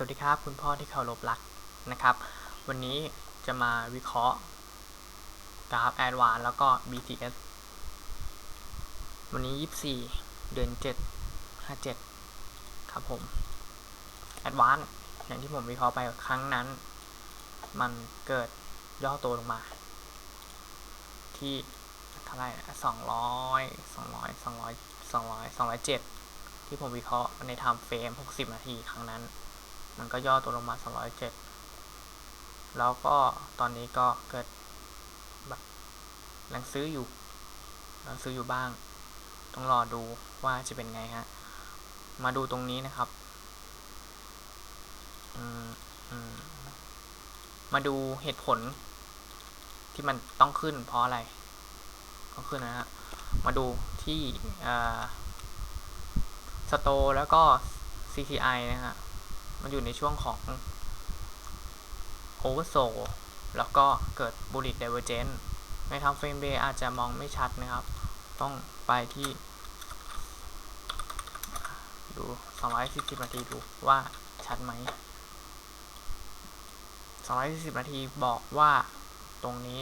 สวัสดีครับ คุณพ่อที่เคารพรักนะครับ วันนี้จะมาวิเคราะห์กราฟแอดวานแล้วก็ BTS วันนี้ 24 เดือน 7 57 ครับผมแอดวานอย่างที่ผมวิเคราะห์ไปครั้งนั้น มันเกิดย่อตัวลงมา ที่เท่าไหร่สองร้อยสองร้อยสองร้อยสองร้อยสองร้อยเจ็ดที่ผมวิเคราะห์ในไทม์เฟรม 60 นาทีครั้งนั้น มันก็ย่อตัวลงมา 207 แล้วก็ตอนนี้ก็เกิดแบบแรงซื้ออยู่แรงซื้ออยู่บ้าง ต้องรอดูว่าจะเป็นไงฮะ มาดูตรงนี้นะครับ มาดูเหตุผลที่มันต้องขึ้นเพราะอะไรต้องขึ้นนะฮะ มาดูที่สโตแล้วก็ CTI นะฮะ มันอยู่ในช่วงของ Oversold แล้วก็เกิด Bullish Divergence ในทำเฟรมเดย์อาจจะมองไม่ชัดนะครับ ต้องไปที่ดู 240 นาทีดูว่าชัดไหม 240 นาทีบอกว่าตรงนี้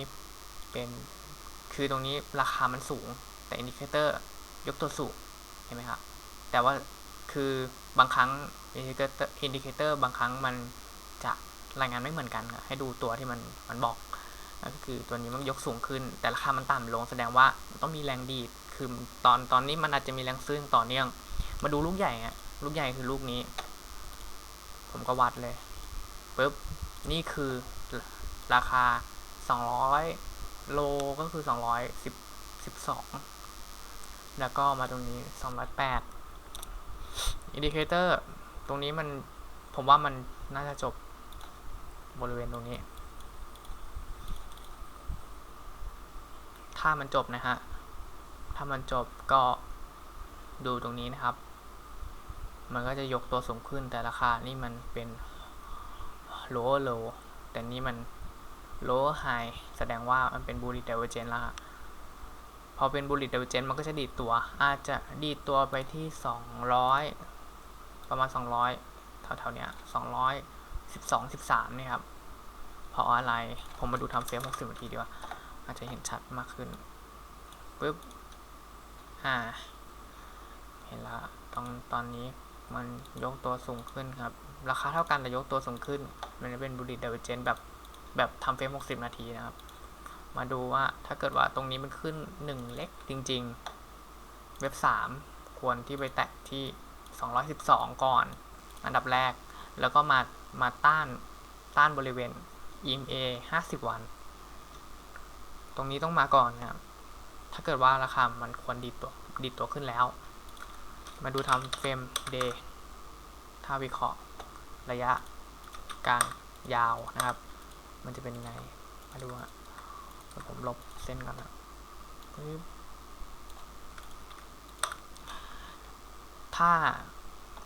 เป็นคือตรงนี้ราคามันสูง แต่อินดิเคเตอร์ยกตัวสูงเห็นไหมครับแต่ว่า คือบางครั้งอินดิเคเตอร์อินดิเคเตอร์บางครั้งมันจะรายงานไม่เหมือนกันครับให้ดูตัวที่มันมันบอกก็คือตัวนี้มันยกสูงขึ้น แต่ราคามันต่ำลงแสดงว่าต้องมีแรงดีดคือตอนตอนนี้มันอาจจะมีแรงซื้อต่อเนื่อง มาดูลูกใหญ่ฮะลูกใหญ่คือลูกนี้ ผมก็วัดเลยปุ๊บนี่คือราคา 200 โลก็คือ 212 แล้วก็มาตรงนี้ 208 อินดิเคเตอร์ตรงนี้มันผมว่ามันน่าจะจบบริเวณตรงนี้ ถ้ามันจบนะฮะ ถ้ามันจบก็ดูตรงนี้นะครับ มันก็จะยกตัวสูงขึ้นแต่ราคานี่มันเป็น lower low แต่นี่มัน lower high แสดงว่ามันเป็น bullish divergence ล้วพอเป็น bullish divergence มันก็จะดีดตัว อาจจะดีดตัวไปที่ 200 ประมาณ 200แถวๆเนี้ย212 13นี่ครับเพราะอะไรผมมาดูทำเฟรม60นาทีดีกว่า อาจจะเห็นชัดมากขึ้นปึ๊บอ่าเห็นแล้วตอนตอนนี้มันยกตัวสูงขึ้นครับ ราคาเท่ากันแต่ยกตัวสูงขึ้น มันจะเป็นบูริดเดเวเจนแบบแบบทำเฟรม60 นาทีนะครับ มาดูว่าถ้าเกิดว่าตรงนี้มันขึ้น 1 เล็กจริง ๆ เว็บ 3 ควรที่ไปแตะที่ 212 ก่อน อันดับแรก แล้วก็มามาต้านต้านบริเวณ EMA 50 วัน ตรงนี้ต้องมาก่อนนะครับ ถ้าเกิดว่าราคา มันควรดีตัวดีตัวขึ้นแล้ว มาดูทำเฟรมเดย์ถ้าวิเคราะห์ระยะกลางยาวนะครับ มันจะเป็นยังไง มาดูฮะผมลบเส้นก่อนนะ ถ้า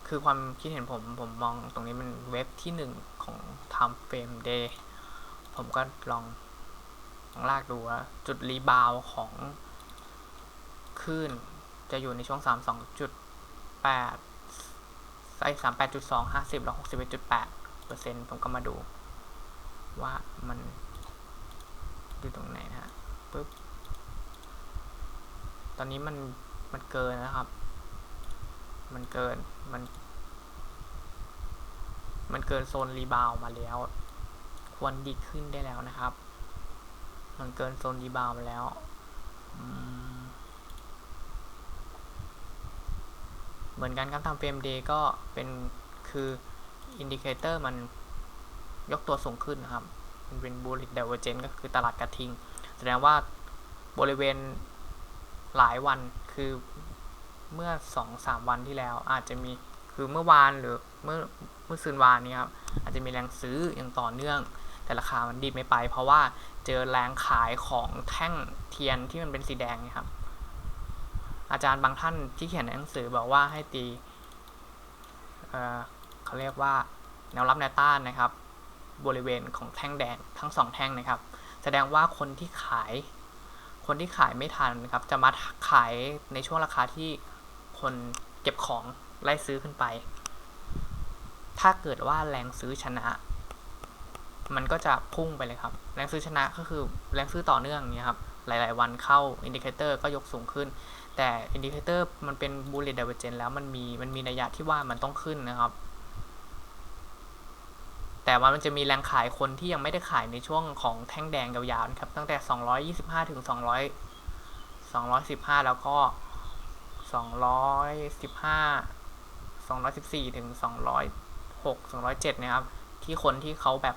คือความคิดเห็นผม ผมมองตรงนี้มันเว็บที่หนึ่งของ time frame day ผมก็ลองลองลากดูว่า จุดรีบาวของคลื่นจะอยู่ในช่วง 32.8ไอ้38.2 50 แล้ว 61.8เปอร์เซ็นต์ผมก็มาดู ว่ามันอยู่ตรงไหนนะฮะปึ๊บ ตอนนี้มันมันเกินนะครับ มันเกินมัน มันเกินโซนรีบาวมาแล้ว ควรดีขึ้นได้แล้วนะครับ มันเกินโซนรีบาวมาแล้วเหมือนกันครับทำเฟรมเดย์ก็เป็นคืออินดิเคเตอร์มันยกตัวสูงขึ้นนะครับ มันเป็นบูลิ d เดเวอร์เจนก็คือตลาดกระทิง แสดงว่าบริเวณหลายวันคือ เมื่อสองสามวันที่แล้ว อาจจะมีคือเมื่อวานหรือเมื่อเมื่อคืนวานนี้ครับอาจจะมีแรงซื้ออย่างต่อเนื่อง แต่ราคามันดีไม่ไป เพราะว่าเจอแรงขายของแท่งเทียนที่มันเป็นสีแดงนะครับ อาจารย์บางท่านที่เขียนในหนังสือบอกว่าให้ตีเเขาเรียกว่าแนวรับแนวต้านนะครับ บริเวณของแท่งแดงทั้งสองแท่งนะครับ แสดงว่าคนที่ขาย คนที่ขายไม่ทันนะครับ จะมาขายในช่วงราคาที่ คนเก็บของไล่ซื้อขึ้นไป ถ้าเกิดว่าแรงซื้อชนะ มันก็จะพุ่งไปเลยครับ แรงซื้อชนะก็คือแรงซื้อต่อเนื่องเนี่ยครับ หลาย ๆ วันเข้าอินดิเคเตอร์ก็ยกสูงขึ้น แต่อินดิเคเตอร์มันเป็นบูลเลตเดเวอร์เจนแล้วมันมีมันมีนัยยะที่ว่ามันต้องขึ้นนะครับ แต่ว่ามันจะมีแรงขายคนที่ยังไม่ได้ขายในช่วงของแท่งแดงยาวๆนะครับ ตั้งแต่ 225 ถึง 200 215 แล้วก็ 215 214ถึง206 207นะครับ ที่คนที่เขาแบบ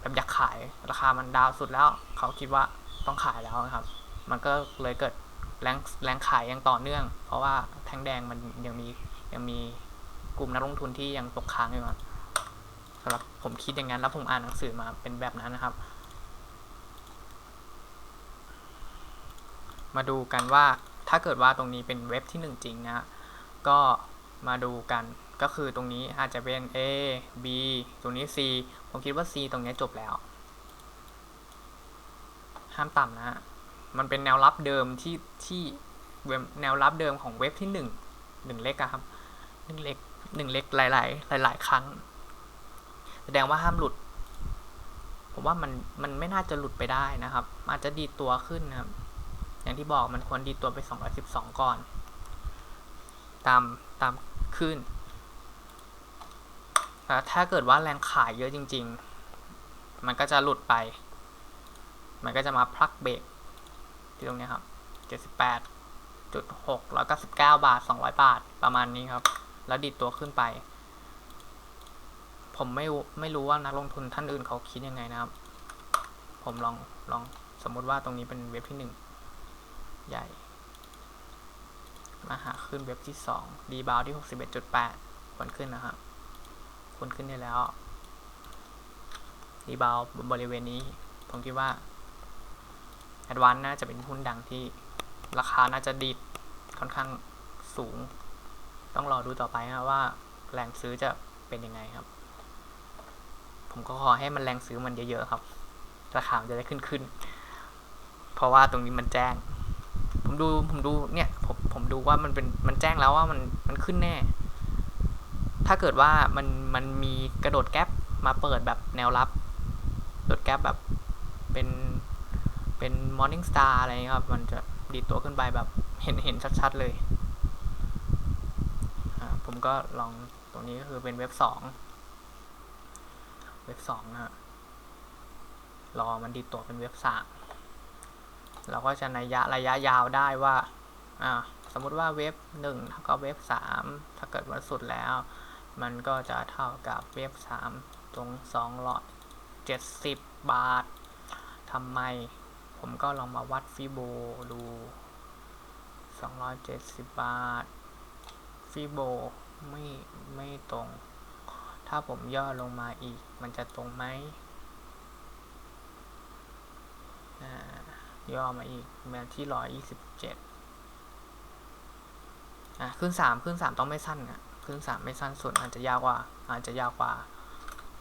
แบบอยากขายราคามันดาวสุดแล้ว เขาคิดว่าต้องขายแล้วนะครับ มันก็เลยเกิดแรงแรงขายยังต่อเนื่อง เพราะว่าแท่งแดงมันยังมียังมีกลุ่มนักลงทุนที่ยังตกค้างอยู่นะสำหรับผมคิดอย่างนั้นแล้วผมอ่านหนังสือมาเป็นแบบนั้นนะครับ มาดูกันว่า ถ้าเกิดว่าตรงนี้เป็นเว็บที่หนึ่งจริงนะ ก็มาดูกัน ก็คือตรงนี้อาจจะเป็น A B ตรงนี้ C ผมคิดว่า C ตรงนี้จบแล้ว ห้ามต่ำนะ มันเป็นแนวรับเดิมที่ที่เว็บแนวรับเดิมของเว็บที่หนึ่งหนึ่งเลขอะครับหนึ่งเลขหนึ่งเลขหลาย ๆ หลาย ๆ ครั้ง แสดงว่าห้ามหลุด ผมว่ามันมันไม่น่าจะหลุดไปได้นะครับ อาจจะดีตัวขึ้นนะครับ อย่างที่บอกมันควรดีดตัวไป 212 ก่อน ตามตามขึ้นแต่ถ้าเกิดว่าแรงขายเยอะจริง ๆ มันก็จะหลุดไป มันก็จะมาพลักเบรกที่ตรงนี้ครับ 78.6 199 บาท 200 บาท ประมาณนี้ครับ แล้วดิดตัวขึ้นไป ผมไม่ไม่รู้ว่านักลงทุนท่านอื่นเขาคิดยังไงนะครับ ผมลองลองสมมติว่าตรงนี้เป็นเว็บที่1 ใหญ่ มาหาขึ้นเว็บที่2ดีบาวที่ 61.8 ควรขึ้นนะครับควรขึ้นได้แล้วดีบาวบริเวณนี้ ผมคิดว่าแอดวานน่าจะเป็นหุ้นดังที่ราคาน่าจะดีดค่อนข้างสูง ต้องรอดูต่อไปนะว่าแรงซื้อจะเป็นยังไงครับ ผมก็ขอให้มันแรงซื้อมันเยอะๆครับ ราคามันจะได้ขึ้นขึ้น เพราะว่าตรงนี้มันแจ้ง ผมดูผมดูเนี่ยผมผมดูว่ามันเป็นมันแจ้งแล้วว่ามันมันขึ้นแน่ ถ้าเกิดว่ามันมันมีกระโดดแก๊ปมาเปิดแบบแนวรับกระโดดแก๊ปแบบเป็นเป็น Morning Star อะไรครับ มันจะดีตัวขึ้นไปแบบเห็นเห็นชัดๆเลยผมก็ลองตรงนี้ก็คือเป็นเว็บสองเว็บสองนะรอมันดีตัวเป็นเว็บสาม เราก็จะนัยยะระยะยาวได้ว่าอ่าสมมุติว่าเว็บหนึ่งเท่ากับเว็บสามถ้าเกิดวันสุดแล้ว มันก็จะเท่ากับเว็บสามตรงสองร้อยเจ็ดสิบบาททำไม ผมก็ลองมาวัดฟิโบดู 270 บาท ฟิโบไม่ไม่ตรง ถ้าผมย่อลงมาอีก มันจะตรงไหม ย่อมาอีกมาที่127อะขึ้น3ขึ้น3ต้องไม่สั้นอะขึ้น3ไม่สั้นสุดอาจจะยาวกว่า อาจจะยาวกว่า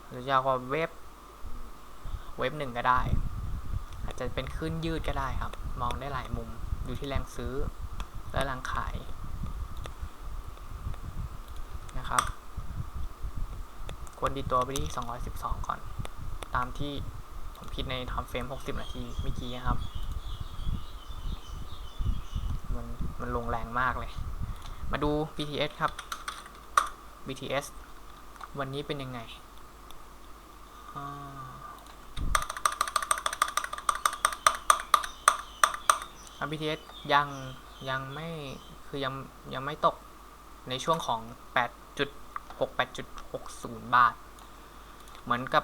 หรือยาวกว่าเว็บ เว็บหนึ่งก็ได้ อาจจะเป็นขึ้นยืดก็ได้ครับ มองได้หลายมุมอยู่ที่แรงซื้อและแรงขายนะครับควรดีตัวไปที่ 212 ก่อน ตามที่ผมคิดในทำเฟรม 60 นาทีเมื่อกี้นะครับ มันลงแรงมากเลย มาดู BTS ครับ BTS วันนี้เป็นยังไง BTS ยังยังไม่คือยังยังไม่ตกในช่วงของ 8.6 8.60 บาท เหมือนกับ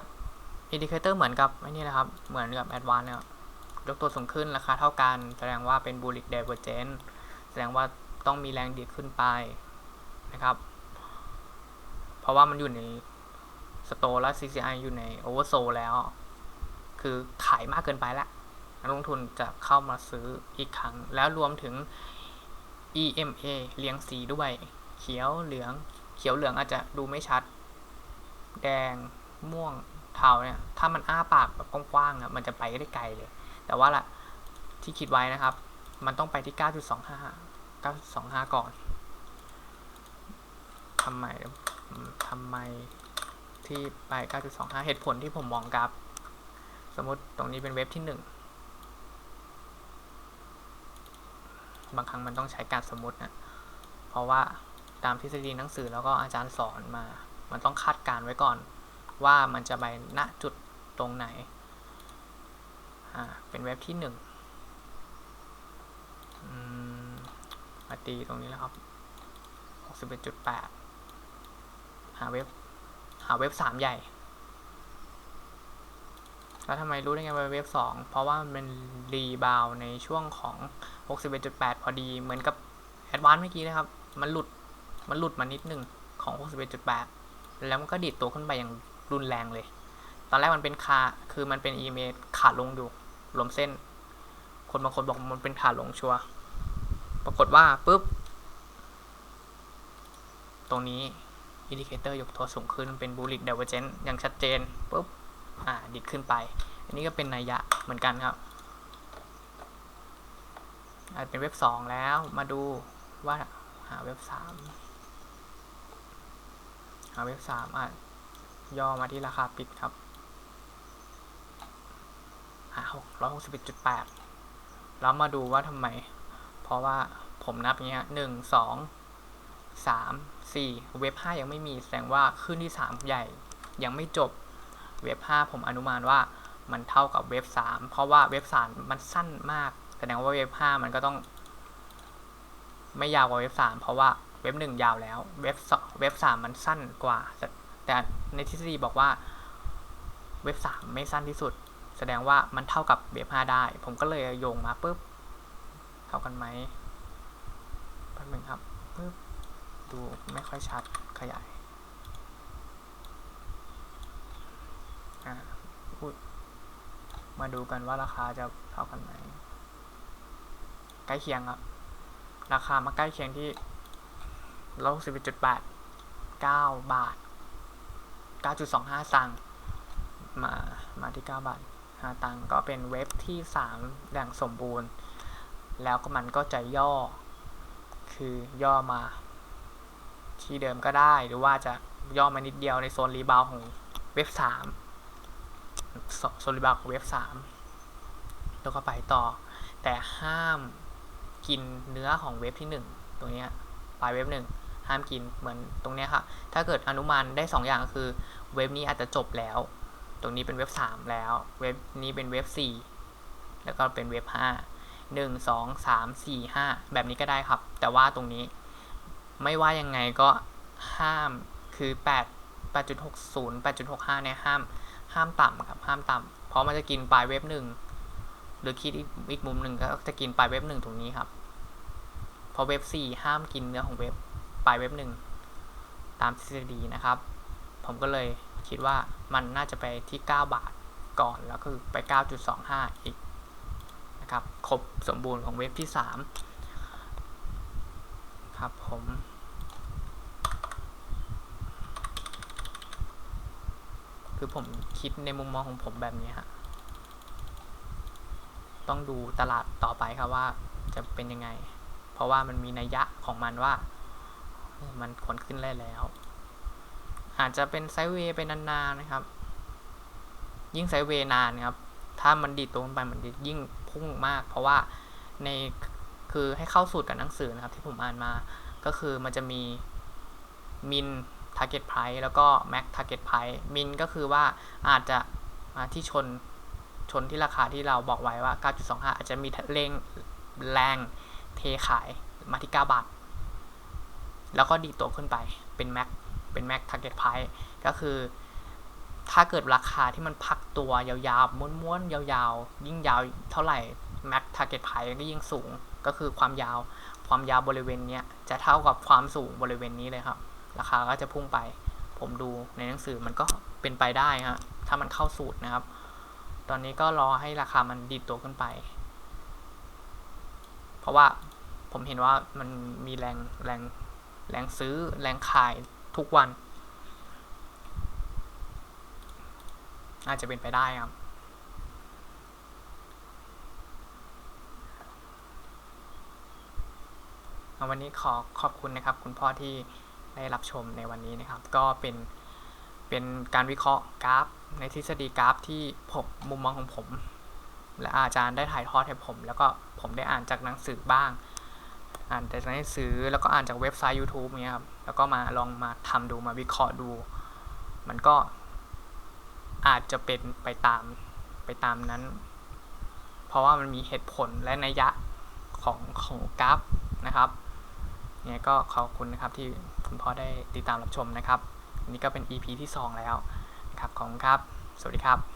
อินดิเคเตอร์เหมือนกับไอ้นี่นะครับ เหมือนกับแอดวานเนี่ยยกตัวสูงขึ้นราคาเท่ากัน แสดงว่าเป็นบูลิ แสดงว่าต้องมีแรงดีดขึ้นไปนะครับ เพราะว่ามันอยู่ในสโตและ CCI อยู่ในโอเวอร์โซแล้ว คือขายมากเกินไปแล้วนักลงทุนจะเข้ามาซื้ออีกครั้ง แล้วรวมถึง EMA เรียงสีด้วย เขียวเหลือง เขียวเหลืองอาจจะดูไม่ชัด แดงม่วงเทาเนี่ย ถ้ามันอ้าปากแบบกว้างๆอะมันจะไปได้ไกลเลย แต่ว่าล่ะที่คิดไว้นะครับ มันต้องไปที่ 9.25 9.25 ก่อนทำไมทำไมที่ไป 9.25 เหตุผลที่ผมมองกราฟสมมติตรงนี้เป็นเว็บที่ 1 บางครั้งมันต้องใช้การสมมตินะ เพราะว่าตามทฤษฎีหนังสือแล้วก็อาจารย์สอนมา มันต้องคาดการณ์ไว้ก่อน ว่ามันจะไปณจุดตรงไหน อ่า เป็นเว็บที่ 1อืม มาตีตรงนี้แล้วครับ61.8หาเว็บ หาเว็บ 3 ใหญ่ แล้วทำไมรู้ได้ไงว่าเว็บ 2 เพราะว่ามันรีบาวในช่วงของ 61.8 พอดี เหมือนกับแอดวานซ์เมื่อกี้นะครับ มันหลุด มันหลุดมานิดหนึ่งของ 61.8 แล้วมันก็ดีดตัวขึ้นไปอย่างรุนแรงเลย ตอนแรกมันเป็นคา คือมันเป็น EMA ขาลงอยู่ ลมเส้น คนบางคนบอกมันเป็นขาลงชัวร์ ปรากฏว่าปุ๊บ ตรงนี้อินดิเคเตอร์ยกตัวสูงขึ้นเป็นบูลิกเดเวอร์เจนอย่างชัดเจนปุ๊บ อ่า ดิดขึ้นไป อันนี้ก็เป็นนัยยะเหมือนกันครับ อาจเป็นเว็บ 2 แล้วมาดูว่าหาเว็บ 3 หาเว็บ 3 อะ ย่อมาที่ราคาปิดครับ หา661.8 แล้วมาดูว่าทำไม ราะว่าผมนับอย่างเงี้ยหนึ่งสองสามสี่เว็บห้ายังไม่มีแสดงว่าขึ้นที่สามใหญ่ ยังไม่จบเว็บห้าผมอนุมานว่ามันเท่ากับเว็บสามเพราะว่าเว็บสามมันสั้นมาก แสดงว่าเว็บห้ามันก็ต้อง ไม่ยาวกว่าเว็บสามเพราะว่าเว็บหนึ่งยาวแล้ว เว็บสองเว็บสามมันสั้นกว่าแต่แต่ในทฤษฎีบอกว่าเว็บสามไม่สั้นที่สุด แสดงว่ามันเท่ากับเว็บห้าได้ ผมก็เลยโยงมาปุ๊บ เท่ากันไหมแป๊บนึงครับปุ๊บดูไม่ค่อยชัดขยายอ่ามาดูกันว่าราคาจะเท่ากันไหมใกล้เคียงครับ ราคามาใกล้เคียงที่ร้อยสิบจุดแปดเก้าบาทเก้าจุดสองห้าตังค์มามาที่เก้าบาทห้าตังค์ก็เป็นเว็บที่สามอย่างสมบูรณ์ แล้วก็มันก็จะย่อ คือย่อมา ที่เดิมก็ได้หรือว่าจะย่อมานิดเดียวในโซนรีบาวของเว็บสามโซนรีบาวของเว็บสามแล้วก็ไปต่อ แต่ห้ามกินเนื้อของเว็บที่หนึ่งตรงนี้ปลายเว็บหนึ่งห้ามกินเหมือนตรงนี้ค่ะ ถ้าเกิดอนุมานได้ 2 อย่างคือ เว็บนี้อาจจะจบแล้ว ตรงนี้เป็นเว็บ 3 แล้ว เว็บนี้เป็นเว็บ 4 แล้วก็เป็นเว็บ 5 1 2 3 4 5 แบบนี้ก็ได้ครับ แต่ว่าตรงนี้ไม่ว่ายังไงก็ห้ามคือ8 8.60 8.65เนี่ยห้ามห้ามต่ำครับห้ามต่ำเพราะมันจะกินปลายเว็บหนึ่งหรือคิดอีกมุมหนึ่งก็จะกินปลายเว็บหนึ่งตรงนี้ครับเพราะเว็บ4ห้ามกินเนื้อของเว็บปลายเว็บหนึ่งตามทฤษฎีนะครับ ผมก็เลยคิดว่ามันน่าจะไปที่ 9 บาทก่อนแล้วก็ไป 9.25 อีก นะครับ ครบสมบูรณ์ของเว็บที่ 3 ครับผมคือผมคิดในมุมมองของผมแบบนี้ฮะต้องดูตลาดต่อไปครับว่าจะเป็นยังไง เพราะว่ามันมีนัยยะของมันว่า มันควรขึ้นได้แล้ว อาจจะเป็นไซเวย์ไปนานๆนะครับ ยิ่งไซเวย์นานครับ ถ้ามันดีดตัวไปมันจะยิ่ง พุ่งมาก เพราะว่าในคือให้เข้าสูตรกับหนังสือนะครับที่ผมอ่านมาก็คือมันจะมีมิน target price แล้วก็ max target price มินก็คือว่าอาจจะมาที่ชนชนที่ราคาที่เราบอกไว้ว่า 9.25 อาจจะมีเร่งแรงเทขายมาที่ 9 บาท แล้วก็ดีตัวขึ้นไปเป็น max เป็น max target price ก็คือ ถ้าเกิดราคาที่มันพักตัวยาวๆ ม้วนๆ ยาวๆ ยิ่งยาวเท่าไหร่ max target price ก็ยิ่งสูง ก็คือความยาว ความยาวบริเวณนี้จะเท่ากับความสูงบริเวณนี้เลยครับ ราคาก็จะพุ่งไป ผมดูในหนังสือมันก็เป็นไปได้ฮะ ถ้ามันเข้าสูตรนะครับ ตอนนี้ก็รอให้ราคามันดีดตัวขึ้นไป เพราะว่าผมเห็นว่ามันมีแรงแรงแรงซื้อแรงขายทุกวัน อาจจะเป็นไปได้ครับ วันนี้ขอขอบคุณนะครับ คุณพ่อที่ได้รับชมในวันนี้นะครับ ก็เป็นเป็นการวิเคราะห์กราฟ ในทฤษฎีกราฟที่ผมมุมมองของผม และอาจารย์ได้ถ่ายทอดให้ผม แล้วก็ผมได้อ่านจากหนังสือบ้าง อ่านจากหนังสือแล้วก็อ่านจากเว็บไซต์ YouTube เนี้ยครับแล้วก็มาลองมาทำดูมาวิเคราะห์ดู มันก็ อาจจะเป็นไปตามไปตามนั้น เพราะว่ามันมีเหตุผลและนัยยะของของกราฟนะครับเนี่ยก็ขอบคุณนะครับที่คุณพ่อได้ติดตามรับชมนะครับ นี่ก็เป็น EP ที่ 2 แล้วนะครับ ขอบคุณครับ สวัสดีครับ